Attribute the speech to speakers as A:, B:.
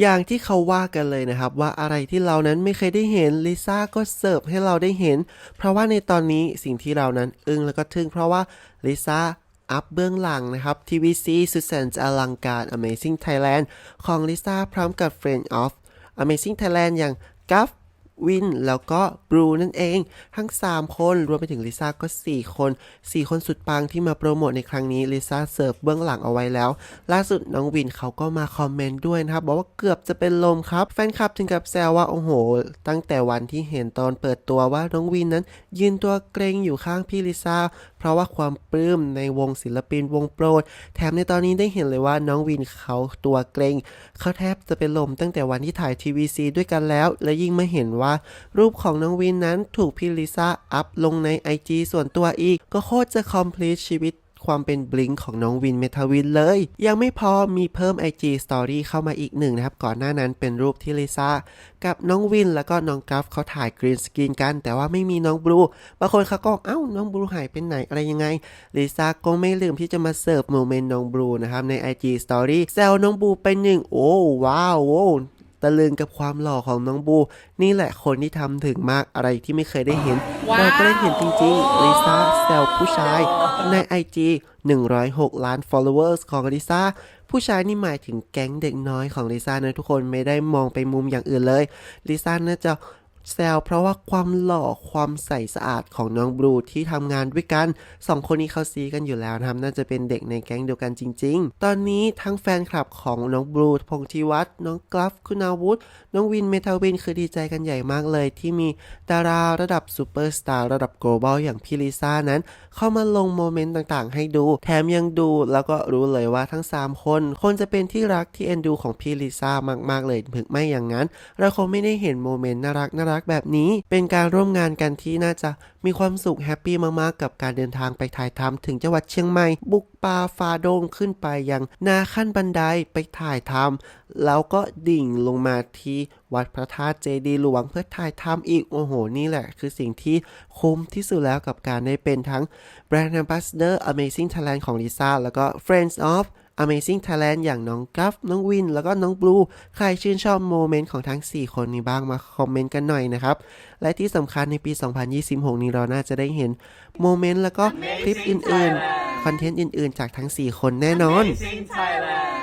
A: อย่างที่เขาว่ากันเลยนะครับ ว่าอะไรที่เรานั้นไม่เคยได้เห็นลิซ่าก็เสิร์ฟให้เราได้เห็น เพราะว่าในตอนนี้สิ่งที่เรานั้นอึ้งแล้วก็ทึ่งเพราะว่าลิซ่าอัพเบื้องหลังนะครับ TVC สุดแสนจะอลังการ Amazing Thailand ของลิซ่าพร้อมกับ Friend of Amazing Thailand อย่างกัฟ วิน แล้วก็บรูนั่นเอง ทั้ง 3 คนรวมไปถึงลิซ่าก็ 4 คน 4 คนสุดปังที่มาโปรโมทในครั้งนี้ลิซ่าเสิร์ฟเบื้องหลังเอาไว้แล้ว ล่าสุดน้องวินเขาก็มาคอมเมนต์ด้วยนะครับบอกว่าเกือบจะเป็นลมครับ แฟนคลับถึงกับแซวว่าโอ้โห ตั้งแต่วันที่เห็นตอนเปิดตัวว่าน้องวินนั้น ยืนตัวเกรงอยู่ข้างพี่ลิซ่าเพราะว่าความปลื้มในวงศิลปินวงโปรด แถมในตอนนี้ได้เห็นเลยว่าน้องวินเขาตัวเกรงเขาแทบจะเป็นลมตั้งแต่วันที่ถ่ายทีวีซีด้วยกันแล้ว และยิ่งมาเห็นว่ารูปของน้องวินนั้นถูกพี่ลิซ่าอัพลงใน IG ส่วนตัวอีก ก็โคตรจะ complete ชีวิตความเป็นบลิงของน้องวินเมทาวินเลย ยังไม่พอมีเพิ่ม IG Story เข้ามาอีกหนึ่งนะครับ ก่อนหน้านั้นเป็นรูปที่ลิซ่ากับน้องวินแล้วก็น้องกราฟเขาถ่ายกรีนสกรีนกัน แต่ว่าไม่มีน้องบลูบางคนเขาก็เอ้าน้องบลูหายไปไหนอะไรยังไงลิซ่าก็ไม่ลืมที่จะมาเสิร์ฟโมเมนต์น้องบลูนะครับใน IG Story แซวน้องบลูไปหนึ่งโอ้ว้าวโว้ ตะลึงกับความหล่อของน้องบู นี่แหละคนที่ทำถึงมากอะไรที่ไม่เคยได้เห็น
B: ว้าว
A: เราก็ได้เห็นจริงๆลิซ่าแซวผู้ชายใน IG 106 ล้าน followers ของลิซ่าผู้ชายนี่หมายถึงแก๊งเด็กน้อยของลิซ่านะทุกคนไม่ได้มองไปมุมอย่างอื่นเลยลิซ่าน่าจะ แซวเพราะว่าความหล่อความใสสะอาดของน้องบลูที่ทำงานด้วยกันสองคนนี้เขาซีกันอยู่แล้วนะครับน่าจะเป็นเด็กในแก๊งเดียวกันจริง ๆ ตอนนี้ทั้งแฟนคลับของน้องบลูพงธิวัฒน์น้องกราฟคุณาวุฒิน้องวินเมทาวินคือดีใจกันใหญ่มากเลย ที่มีดาราระดับซูเปอร์สตาร์ระดับ global อย่างพี่ลิซ่านั้น เข้ามาลงโมเมนต์ต่างๆ ให้ดู แถมยังดูแล้วก็รู้เลยว่าทั้ง 3 คน คนจะเป็นที่รักที่เอ็นดูของพี่ลิซ่ามากๆเลยถึงไม่อย่างนั้น เราคงไม่ได้เห็นโมเมนต์น่ารักน่ารักแบบนี้ เป็นการร่วมงานกันที่น่าจะมีความสุขแฮปปี้มากๆ กับการเดินทางไปถ่ายทำถึงจังหวัดเชียงใหม่ บุกป่าฟาดงขึ้นไปยังนาขั้นบันไดไปถ่ายทำแล้วก็ดิ่งลงมาที่วัดพระธาตุเจดียหลวงเพื่อถ่ายทำอีกโอ้โห นี่แหละ คือสิ่งที่คุ้มที่สุดแล้วกับการได้เป็นทั้ง Brand Ambassador Amazing Talent ของลิซ่าแล้วก็ Friends of Amazing Talent อย่างน้องกัฟน้องวิน แล้วก็น้องบลู ใครชื่นชอบโมเมนต์ของทั้ง 4 คนนี้บ้างมาคอมเมนต์กันหน่อยนะครับ และที่สำคัญในปี 2026 นี้เราน่าจะได้เห็นโมเมนต์แล้วก็คลิปอื่นๆ คอนเทนต์อื่นๆ จากทั้ง 4 คนแน่นอน
B: Amazing Thailand